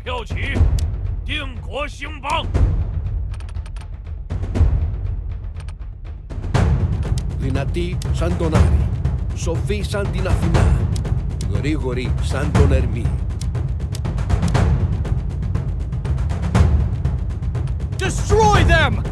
铁血骠骑，定国兴邦。 Δυνατοί σαν τον Άρη, σοφοί σαν την Αθηνά, γρήγοροι σαν τον Ερμή. Destroy them!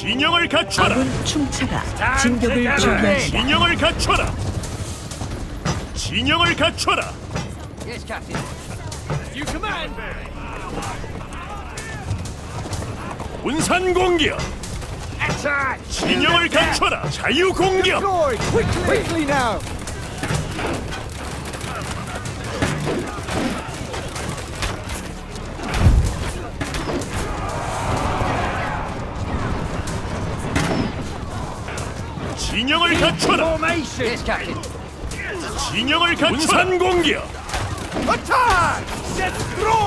진영을 갖춰라. 아군 충차가 진격을 준비합니다. 진영을 갖춰라. 진영을 갖춰라. You command! 운산 공격. 진영을 갖춰라. 자유 공격. Quickly! Quickly now! 진영을 갖춰라. Yes, Captain. 진영을 갖춰라. 공격.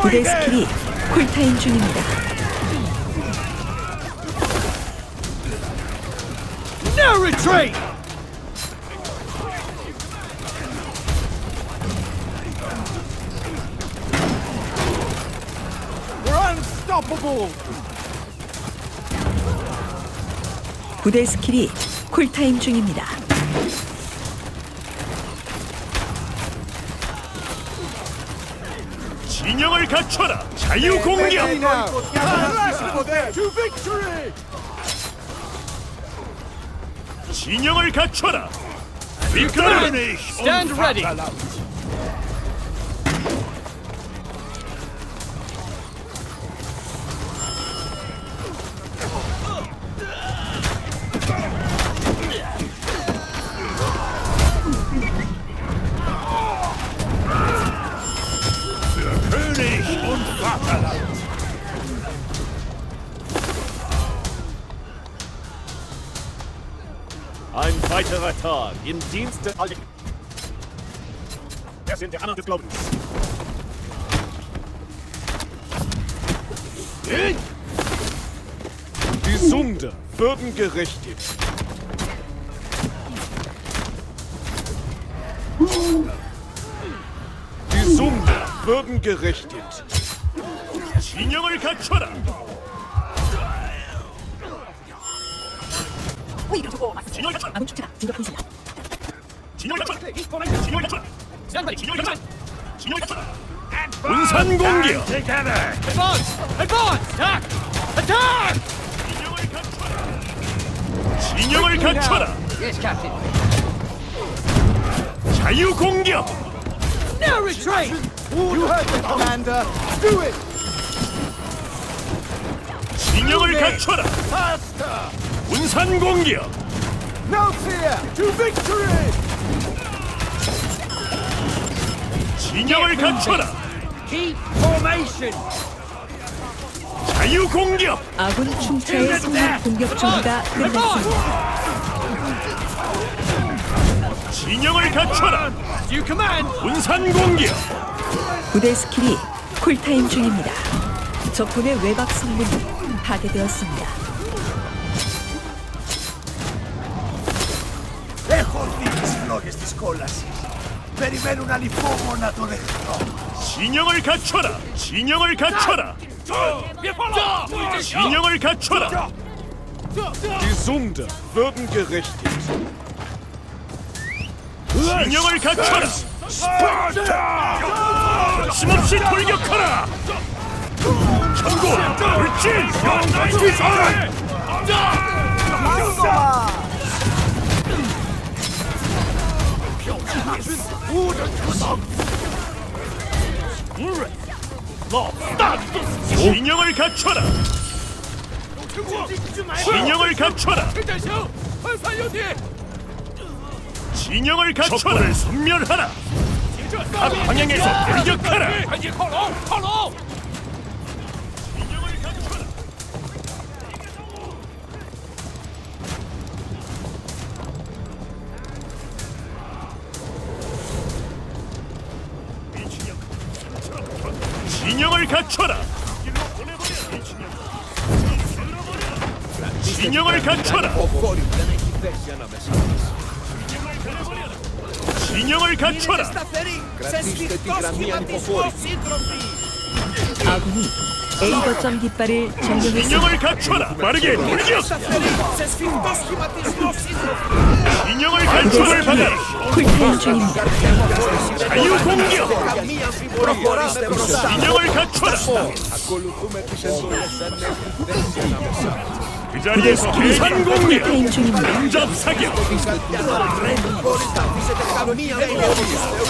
부대 스킬이 쿨타임 중입니다. No retreat! We're unstoppable! 부대 스킬이 쿨타임 중입니다. 진영을 갖춰라. 자유 공격. 진영을 갖춰라. victory. Stand ready! Ein weiterer Tag im Dienste all Wir sind der Anna des Glaubens. Die Sünder würden gerichtet. Die Sünder würden gerichtet. 진영을 갖춰라. 진영을 갖춰라. 아군 축제가 진격 분수다. 진영을 갖춰라. 진영을 갖춰라. 진영을 갖춰라. 진영을 갖춰라. 분산 공격. Advance! Advance! Attack! Attack! 진영을 갖춰라. 진영을 갖춰라. Yes, Captain. 자유 공격. No retreat! You heard the commander! Do it! 진영을 갖춰라. 분산 공격. 진영을 갖춰라. Keep formation! 자유 공격. 아군 충차의 성공 공격 준비가 끝났습니다. 진영을 갖춰라. You command! 분산 공격. 부대 스킬이 쿨타임 중입니다. 적군의 외곽 성문이 파괴되었습니다. 콜라스 베리베루나니 포모나도 데크로 진영을 갖춰라. 진영을 갖춰라. 진영을 갖춰라. Die Sunde würden gerechtigt. 진영을 갖춰라. 스파르타! 심없이 돌격하라. 경고 울진! 기사 왕소가 진영을 갖춰라. 진영을 갖춰라. 진영을 갖춰라. 적군을 섬멸하라. 각 방향에서. 진영을 갖춰라. 몸을 갖춰라. 진영을 갖춰라. 진영을 갖춰라. 아군이 A 거점 깃발을 점령했습니다. 진영을 갖춰라. 빠르게 돌격. 진영을 간첩을 받아 불편 중입니다. 자유 공격. 진영을 갖춰라. 그 자리에서 계산 공격. 불편 중입니다. 사격.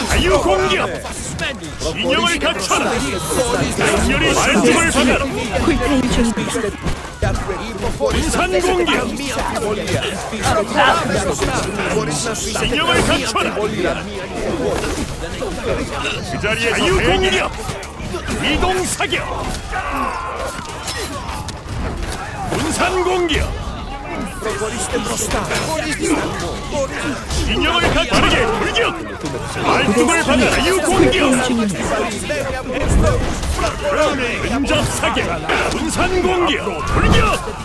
자유 공격. 진영을 갖춰라. 강렬히 말씀을 받아 불편 중입니다. 분산 공격 진영을 갖춰라. 그 자리에 자유 공격. 이동 사격. 분산 공격. 진영을 갖추게. 돌격 말뚝을 받아 자유 공격. 게임 중입니다. 근접 사격. 분산 공격 돌격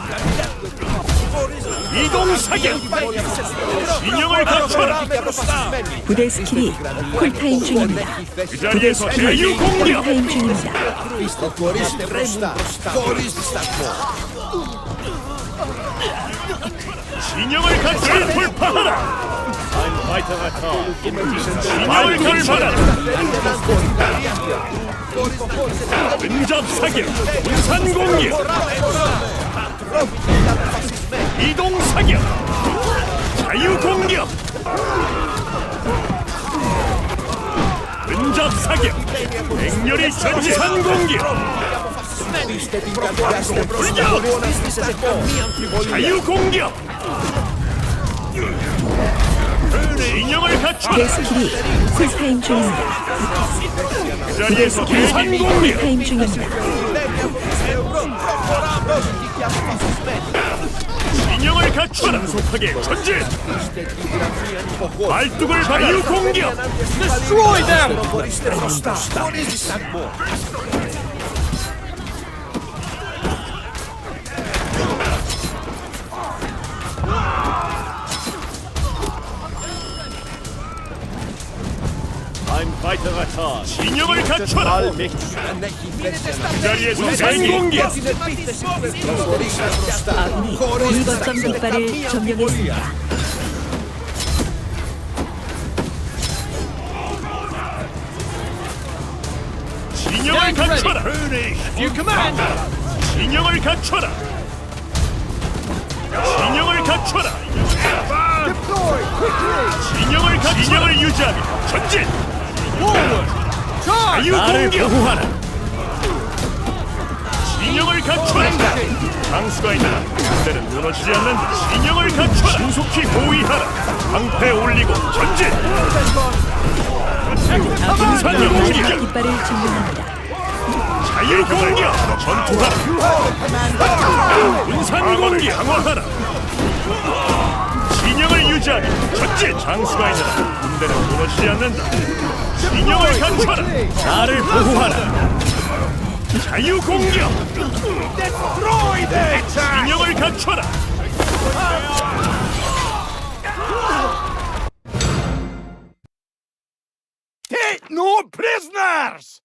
이동 사격. 진영을 갖춰라. 부대 스킬이 쿨타임 중입니다. 그 자리에서 자유 공격. 쿨타임 중입니다. 진영을 갖춰라. 돌파하라 진영을 돌파하라 근접 사격 분산 공격 이동 사격 자유 공격 근접 사격 맹렬히 전산 공격 돌격 자유 공격 진영을 갖춰라 부대 스킬이 쿨타임 중입니다. 그 자리에서 공격 쿨타임 중입니다. 진영을 갖춰라 속하게 전진 말뚝을 자유 공격 Destroy them! 진영을 갖춰라. 그 자리에서 생공격 아군이 물거점 깃발을 점령했습니다. 진영을 갖춰라. You command! 진영을 갖춰라. 진영을 갖춰라! 진영을 갖 진영을 유지하며 전진 자유 공격 진영을 갖춰라. 장수가 있다 그때는 무너지지 않는다 진영을 갖춰라. 신속히 호위하라. 방패 올리고 전진. 물거점 공격 깃발을 점령합니다. 자유 공격. 전투하라 분산 공격. 강화하라. 진영을 유지하기. 전진. 장수가 있느라 군대는 무너지지 않는다 갖춰라. 나를 보호하라. 자유 공격. 진영을 갖춰라. Take prisoners!